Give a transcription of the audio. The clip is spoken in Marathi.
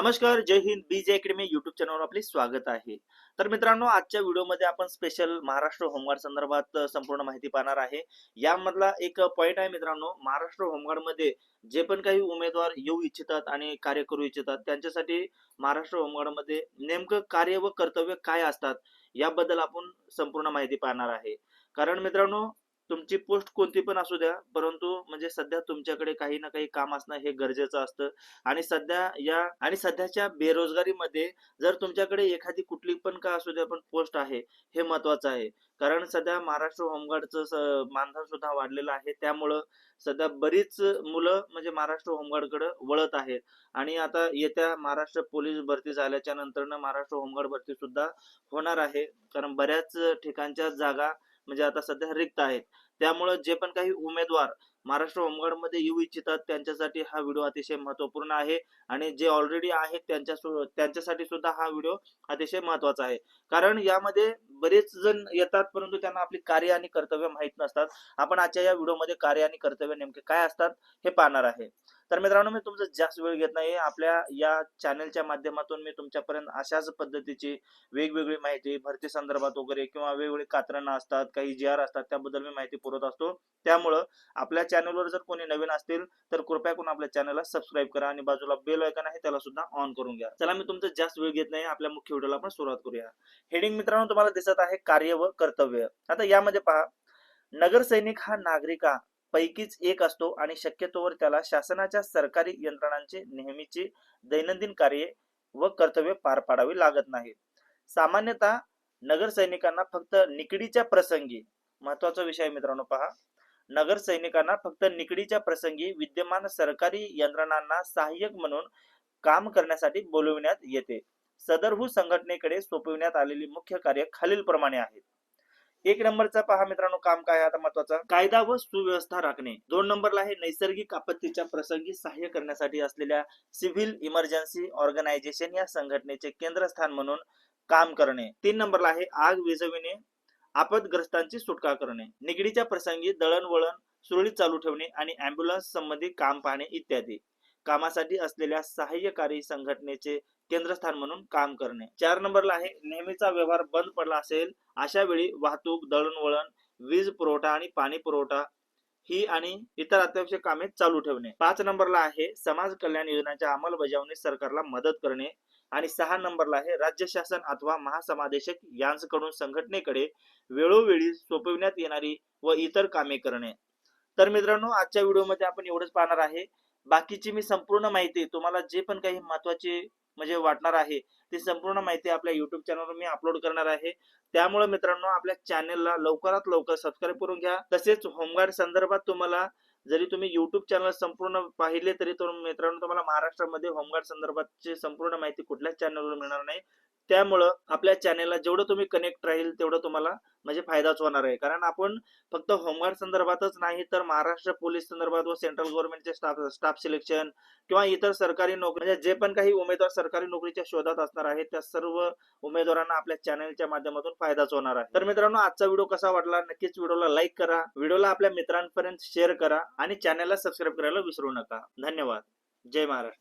नमस्कार Jai Hind. BJ academy YouTube चॅनलवर आपले स्वागत आहे. तर मित्रांनो आजच्या व्हिडिओमध्ये आपण स्पेशल महाराष्ट्र होमगार्ड संदर्भात संपूर्ण माहिती पाहणार आहे. यामधला एक पॉईंट आहे मित्रांनो महाराष्ट्र होमगार्डमध्ये जे पण काही उमेदवार येऊ इच्छितात आणि कार्य करू इच्छितात त्यांच्यासाठी महाराष्ट्र होमगार्डमध्ये नेमकं कार्य व कर्तव्य काय असतात याबद्दल आपण संपूर्ण माहिती पाहणार आहे. कारण मित्रांनो तुमची पोस्ट कोणती पण असू द्या परंतु म्हणजे सध्या तुमच्याकडे काही ना काही काम असणं हे गरजेचं असतं. आणि सध्या या आणि सध्याच्या बेरोजगारीमध्ये जर तुमच्याकडे एखादी कुठली पण का असू द्या पण पोस्ट आहे हे महत्वाचं आहे. कारण सध्या महाराष्ट्र होमगार्डचं मानधन सुद्धा वाढलेलं आहे. त्यामुळं सध्या बरीच मुलं म्हणजे महाराष्ट्र होमगार्डकडे वळत आहेत. आणि आता येत्या महाराष्ट्र पोलीस भरती झाल्याच्या नंतरनं महाराष्ट्र होमगार्ड भरती सुद्धा होणार आहे. कारण बऱ्याच ठिकाणच्या जागा म्हणजे आता सध्या रिक्त आहेत. त्यामुळं जे पण काही उमेदवार महाराष्ट्र होमगार्डमध्ये येऊ इच्छितात. त्यांच्यासाठी हा व्हिडिओ अतिशय महत्त्वपूर्ण आहे. आणि जे ऑलरेडी आहेत त्यांच्या त्यांच्यासाठी सुद्धा हा व्हिडिओ अतिशय महत्त्वाचा आहे. कारण यामध्ये बरेच जण येतात परंतु त्यांना आपली कार्य आणि कर्तव्य माहीत नसतात. आपण आजच्या या व्हिडिओमध्ये कार्य आणि कर्तव्य नेमके काय असतात हे पाहणार आहे. तर मित्रांनो मी तुमचा जास्त वेळ घेत नाही. आपल्या या चॅनलच्या माध्यमातून मी तुमच्यापर्यंत अशाच पद्धतीची वेगवेगळी माहिती भरती संदर्भात वगैरे किंवा वेगवेगळी कात्रणं असतात काही जी आर असतात त्याबद्दल मी माहिती पुरवत असतो. त्यामुळं आपल्या चॅनलवर जर कोणी नवीन असतील तर कृपया करून आपल्या चॅनलला सबस्क्राईब करा आणि बाजूला बेल आयकॉन आहे त्याला सुद्धा ऑन करून घ्या. चला मी तुमचं जास्त वेळ घेत नाही. आपल्या मुख्य व्हिडिओला आपण सुरुवात करूया. हेडिंग मित्रांनो तुम्हाला दिसत आहे कार्य व कर्तव्य. आता यामध्ये पहा. नगरसैनिक हा नागरिका पैकीच एक असतो आणि शक्यतोवर त्याला शासनाच्या सरकारी यंत्रणांचे नेहमीचे दैनंदिन कार्ये व कर्तव्य पार पाडावी लागत नाहीत सामान्यतः नगरसैनिकांना फक्त निकडीच्या प्रसंगी महत्त्वाचा विषय मित्रांनो पहा. नगर सैनिकांना फक्त निकडीच्या प्रसंगी विद्यमान सरकारी यंत्रणांना सहाय्यक म्हणून काम करण्यासाठी बोलविण्यात येते. सदरहू संघटनेकडे सोपविण्यात आलेली मुख्य कार्य खालील प्रमाणे आहेत. एक नंबरचा पहा मित्रांनो काम काय आता महत्त्वाचा कायदा व सुव्यवस्था राखणे. दोन नंबरला आहे नैसर्गिक आपत्तीच्या प्रसंगी सहाय्य करण्यासाठी असलेल्या सिव्हिल इमर्जन्सी ऑर्गनायझेशन या संघटनेचे केंद्रस्थान म्हणून काम करणे. तीन नंबरला आहे आग विझविणे. आपदग्रस्तांची सुटका करणे निगडीच्या प्रसंगी दळणवळण सुरळीत चालू ठेवणे आणि अँब्युलन्स संबंधी काम पाहणे इत्यादी. कामासाठी असलेल्या सहाय्यकारी संघटनेचे केंद्रस्थान म्हणून काम करणे. चार नंबरला आहे नेहमीचा व्यवहार बंद पडला असेल अशा वेळी वाहतूक दळणवळण वीज पुरवठा आणि पाणी पुरवठा ही आणि इतर अत्यावश्यक कामे चालू ठेवणे. पाच नंबरला आहे समाज कल्याण योजनांच्या अंमलबजावणी सरकारला मदत करणे आणि सहा नंबरला आहे राज्य शासन अथवा महासमादेशक यांकडून संघटनेकडे वेळोवेळी सोपविण्यात येणारी व इतर कामे करणे. तर मित्रांनो आजच्या व्हिडिओमध्ये आपण एवढंच पाहणार आहे. बाकीची मी संपूर्ण माहिती तुम्हाला जे पण काही महत्त्वाचे म्हणजे वाटणार आहे ती संपूर्ण माहिती आपल्या युट्यूब चॅनलवर मी अपलोड करणार आहे. त्यामुळे मित्रांनो आपल्या चॅनेलला लवकरात लवकर सबस्क्राईब करून घ्या. तसेच होमगार्ड संदर्भात तुम्हाला जरी तुम्ही युट्यूब चॅनल संपूर्ण पाहिले तरी तो मित्रांनो तुम्हाला महाराष्ट्रामध्ये होमगार्ड संदर्भातची संपूर्ण माहिती कुठल्याच चॅनलवर मिळणार नाही. त्यामुळं आपल्या चॅनेलला जेवढं तुम्ही कनेक्ट राहील तेवढं तुम्हाला म्हणजे फायदाच होणार आहे. कारण आपण फक्त होमगार्ड संदर्भातच नाही तर महाराष्ट्र पोलीस संदर्भात व सेंट्रल गव्हर्नमेंटचे स्टाफ स्टाफ सिलेक्शन किंवा इतर सरकारी नोकरी म्हणजे जे पण काही उमेदवार सरकारी नोकरीच्या शोधात असणार आहेत त्या सर्व उमेदवारांना आपल्या चॅनेलच्या माध्यमातून फायदाच होणार आहे. तर मित्रांनो आजचा व्हिडिओ कसा वाटला? नक्कीच व्हिडिओला लाईक करा. व्हिडिओला आपल्या मित्रांपर्यंत शेअर करा आणि चॅनेलला सबस्क्राईब करायला विसरू नका. धन्यवाद. जय महाराष्ट्र.